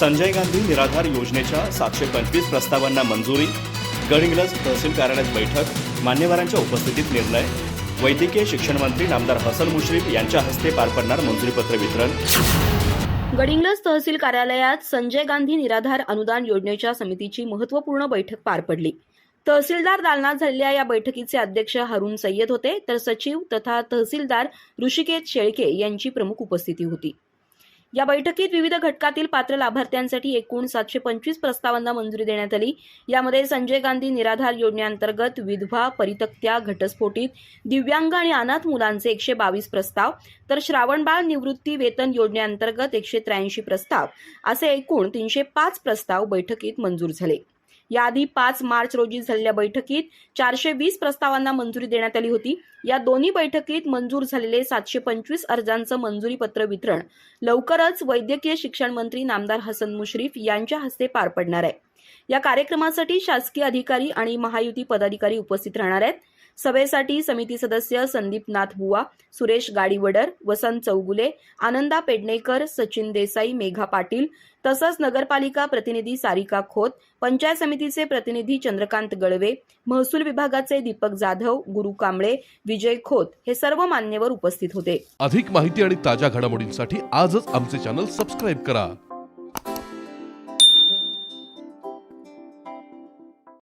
संजय गांधी निराधार योजनेच्या सातशे पंचवीस प्रस्तावांना मंजुरी गडहिंग्लज तहसील कार्यालयात बैठक मान्यवरांच्या उपस्थितीत निर्णय वैद्यकीय शिक्षण मंत्री नामदार हसन मुश्रीफ यांच्या हस्ते पार पडणार मंजुरीपत्र वितरण. गडिंग्लज तहसील कार्यालयात संजय गांधी निराधार अनुदान योजनेच्या समितीची महत्त्वपूर्ण बैठक पार पडली. तहसीलदार दालनात झालेल्या या बैठकीचे अध्यक्ष हरुण सय्यद होते तर सचिव तथा तहसीलदार ऋषिकेत शेळके यांची प्रमुख उपस्थिती होती. या बैठकीत विविध घटकातील पात्र लाभार्थ्यांसाठी एकूण सातशे पंचवीस प्रस्तावांना मंजुरी देण्यात आली. यामध्ये संजय गांधी निराधार योजनेअंतर्गत विधवा परितक्त्या घटस्फोटित दिव्यांग आणि अनाथ मुलांचे एकशे बावीस प्रस्ताव तर श्रावणबाळ निवृत्ती वेतन योजनेअंतर्गत एकशे त्र्याऐंशी प्रस्ताव असे एकूण तीनशे पाच प्रस्ताव बैठकीत मंजूर झाले. याआधी पाच मार्च रोजी झालेल्या बैठकीत चारशे वीस प्रस्तावांना मंजुरी देण्यात आली होती. या दोन्ही बैठकीत मंजूर झालेले सातशे पंचवीस अर्जांचं मंजुरी पत्र वितरण. लवकरच वैद्यकीय शिक्षण मंत्री नामदार हसन मुश्रीफ यांच्या हस्ते पार पडणार आहे. या कार्यक्रमासाठी शासकीय अधिकारी आणि महायुती पदाधिकारी उपस्थित राहणार आहेत. सभेसाठी समिती सदस्य संदीप नाथ बुवा सुरेश गाडीवडर वसंत चौगुले आनंदा पेडणेकर सचिन देसाई मेघा पाटील तसंच नगरपालिका प्रतिनिधी सारिका खोत पंचायत समितीचे प्रतिनिधी चंद्रकांत गळवे महसूल विभागाचे दीपक जाधव गुरु कांबळे विजय खोत हे सर्व मान्यवर उपस्थित होते. अधिक माहिती आणि ताज्या घडामोडींसाठी आजच आमचे चॅनल सबस्क्राईब करा.